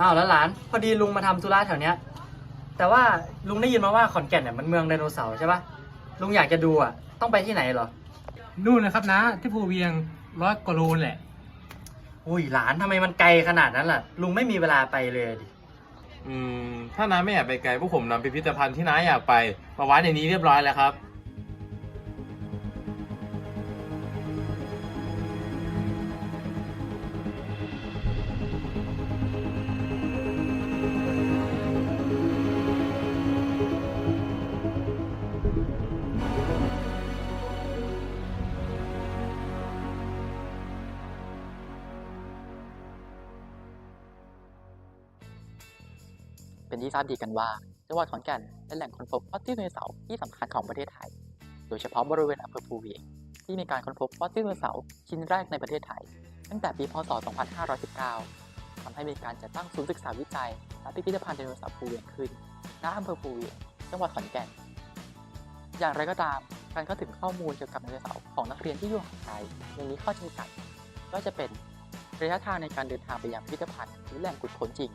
อ้าวแล้วหลาน พอดีลุงมาทำธุระแถวเนี้ย แต่ว่าลุงได้ยินมาว่าขอนแก่นเนี่ยมันเมืองไดโนเสาร์ใช่ปะลุงอยากจะดูอะ ต้องไปที่ไหนเหรอ นู่นนะครับนะ ที่ภูเวียงร้อยกว่าโลแหละ อุ้ยหลานทำไมมันไกลขนาดนั้นล่ะ ลุงไม่มีเวลาไปเลยดิ อืม ถ้าน้าไม่อยากไปไกลพวกผมนำพิพิธภัณฑ์ที่น้าอยากไปมาไว้ในนี้เรียบร้อยแล้วครับ เป็นที่ทราบดีกันว่าจังหวัดขอนแก่นเป็นแหล่งค้นพบฟอสซิลไดโนเสาร์ที่สำคัญของประเทศไทย โดยเฉพาะบริเวณอำเภอภูเวียงที่มีการค้นพบฟอสซิลไดโนเสาร์ชิ้นแรกในประเทศไทย ตั้งแต่ปีพศ 2519ทำให้มีการจัดตั้งศูนย์ศึกษาวิจัยและพิพิธภัณฑ์ไดโนเสาร์ภูเวียงขึ้นณอำเภอภูเวียงจังหวัดขอนแก่น อย่างไรก็ตามการเข้าถึงข้อมูลเกี่ยวกับไดโนเสาร์ของนักเรียนที่อยู่ห่างไกลยังมีข้อจำกัด ก็จะเป็นระยะทางในการเดินทางไปยังพิพิธภัณฑ์หรือแหล่งขุดค้นจริง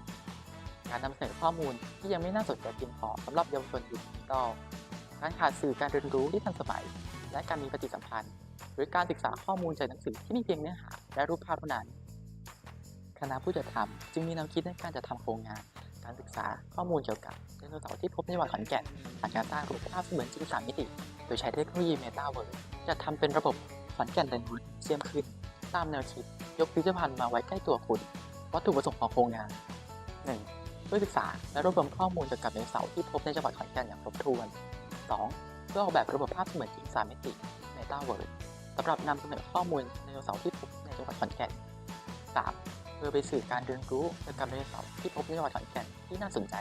การนำเสนอข้อมูลที่ยังไม่น่าสนใจเพียงพอสำหรับเยาวชนยุคดิจิตอลการขาดสื่อการเรียนรู้ที่ทันสมัย และการมีปฏิสัมพันธ์ หรือการศึกษาข้อมูลจากหนังสือที่มีเพียงเนื้อหาและรูปภาพเท่านั้น คณะผู้จัดทำจึงมีแนวคิดในการจัดทำโครงงาน การศึกษาข้อมูลเกี่ยวกับไดโนเสาร์ที่พบในจังหวัดขอนแก่นผ่านการสร้างรูปภาพเสมือนจริงสามมิติ โดยใช้เทคโนโลยีเมตาเวิร์จัดทำเป็นระบบขอนแก่นไดโนเซียมขึ้น ตามแนวคิดยกพิพิธภัณฑ์มาไว้ใกล้ตัวคุณวัตถุประสงค์ของโครงงาน 1. เพื่อศึกษาและรวบรวมข้อมูลเกี่ยวกับไดโนเสาร์ที่พบในจังหวัดขอนแก่นอย่างครบถ้วน 2. เพื่อออกแบบระบบภาพเสมือนจริง3มิติ Metaverse สำหรับนำเสนอข้อมูลไดโนเสาร์ที่พบในจังหวัดขอนแก่น 3. เพื่อไปสื่อการเรียนรู้เกี่ยวกับไดโนเสาร์ที่พบในจังหวัดขอนแก่นที่น่าสนใจ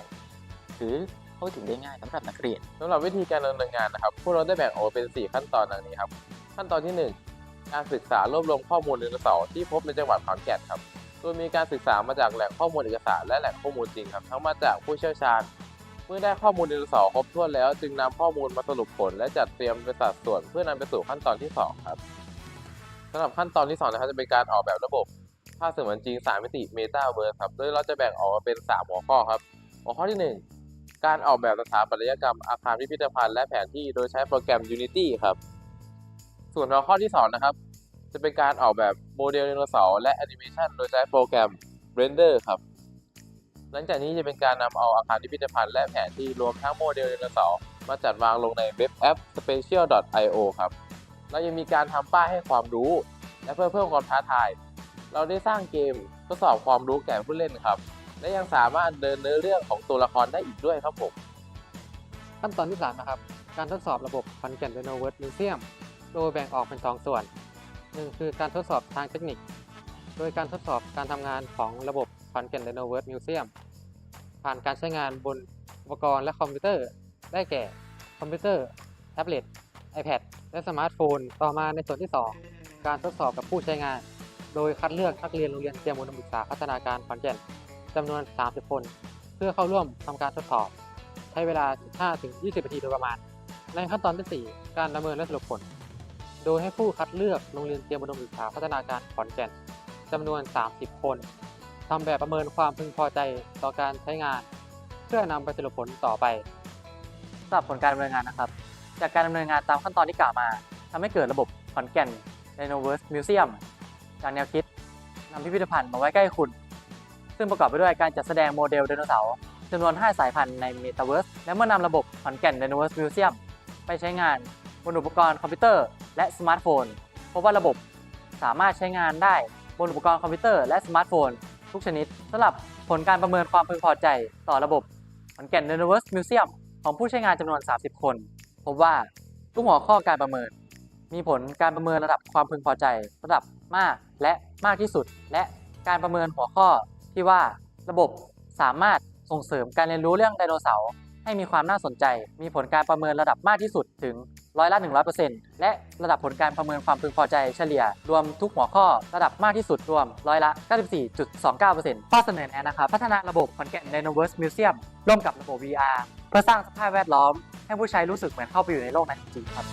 หรือเข้าถึงได้ง่ายสำหรับนักเรียนสำหรับวิธีการดำเนินงานนะครับ พวกเราได้แบ่งออกเป็น 4 ขั้นตอนดังนี้ครับ ขั้นตอนที่ 1 การศึกษารวบรวมข้อมูลไดโนเสาร์ที่พบในจังหวัดขอนแก่นครับ ดยมีการศึกษามาจากแหล่งข้อมูลเอกสารและแหล่งข้อมูลจริงครับ ทั้งมาจากผู้เชี่ยวชาญ เมื่อได้ข้อมูลไดโนเสาร์ครบถ้วนแล้ว จึงนำข้อมูลมาสรุปผล และจัดเตรียมเป็นสัดส่วนเพื่อนำไปสู่ขั้นตอนที่ 2 ครับสำหรับขั้นตอนที่2นะครับจะเป็นการออกแบบระบบภาพเสมือนจริง3มิติ Metaverse ครับโดยเราจะแบ่งออกมาเป็น 3 หัวข้อครับ หัวข้อที่ 1 การออกแบบสถาปัตยกรรมอาคารพิพิธภัณฑ์และแผนที่โดยใช้โปรแกรม Unity ครับ ส่วนหัวข้อที่ 2 นะครับ จะเป็นการออกแบบโมเดลไดโนเสาร์และแอนิเมชันโดยใช้โปรแกรม Render ครับ หลังจากนี้จะเป็นการนำเอาอาคารพิพิธภัณฑ์และแผนที่รวมทั้งโมเดลไดโนเสาร์มาจัดวางลงในเว็บแอป Special.io ครับ เรายังมีการทำป้ายให้ความรู้ และเพื่อเพิ่มความท้าทาย เราได้สร้างเกมทดสอบความรู้แก่ผู้เล่นครับ และยังสามารถเดินเนื้อเรื่องของตัวละครได้อีกด้วยครับผม ขั้นตอนที่3นะครับ การทดสอบระบบขอนแก่นไดโนเวิร์ดมิวเซียม โดยแบ่งออกเป็น 2 ส่วน 1คือการทดสอบทางเทคนิค โดยการทดสอบการทำงานของระบบขอนแก่นไดโนเวิร์ดมิวเซียมผ่านการใช้งานบนอุปกรณ์และคอมพิวเตอร์ ได้แก่ คอมพิวเตอร์ แท็บเล็ต iPad และสมาร์ทโฟน ต่อมาในส่วนที่ 2 การทดสอบกับผู้ใช้งาน โดยคัดเลือกนักเรียนโรงเรียนเตรียมอุดมศึกษาพัฒนาการขอนแก่นจำนวน 30 คน เพื่อเข้าร่วมทำการทดสอบ ใช้เวลา 15-20 นาทีโดยประมาณ ในขั้นตอนทีสี่4 การประเมินและสรุปผล โดยให้ผู้คัดเลือกโรงเรียนเตรียมอุดมศึกษาพัฒนาการขอนแก่นจำนวน 30 คนทำแบบประเมินความพึงพอใจต่อการใช้งาน เพื่อนำไปสรุปผลต่อไปสำหรับผลการดำเนินงานนะครับ จากการดำเนินงานตามขั้นตอนที่กล่าวมาทำให้เกิดระบบขอนแก่น Dinoverse Museum จากแนวคิดนำพิพิธภัณฑ์มาไว้ใกล้คุณ ซึ่งประกอบไปด้วยการจัดแสดงโมเดลไดโนเสาร์จำนวน 5 สายพันธุ์ใน Metaverse และเมื่อนำระบบขอนแก่น Dinoverse Museum ไปใช้งานบนอุปกรณ์คอมพิวเตอร์ และสมาร์ทโฟนพบว่าระบบสามารถใช้งานได้บนอุปกรณ์คอมพิวเตอร์และสมาร์ทโฟน ทุกชนิดสำหรับผลการประเมินความพึงพอใจต่อระบบขอนแก่น Dinoverse Museum ของผู้ใช้งานจำนวน 30 คน พบว่าทุกหัวข้อการประเมิน มีผลการประเมินระดับความพึงพอใจ ระดับมากและมากที่สุด และการประเมินหัวข้อที่ว่าระบบสามารถส่งเสริมการเรียนรู้เรื่องไดโนเสาร์ ให้มีความน่าสนใจ มีผลการประเมินระดับมากที่สุดถึงร้อยละ 100%และระดับผลการประเมินความพึงพอใจเฉลี่ย รวมทุกหัวข้อระดับมากที่สุดรวมร้อยละ 94.29%ข้อเสนอแนะนะครับ พัฒนาระบบขอนแก่นไดโนเวิร์สมิวเซียมร่วมกับระบบ VR เพื่อสร้างสภาพแวดล้อม ให้ผู้ใช้รู้สึกเหมือนเข้าไปอยู่ในโลกนั้นจริงครับ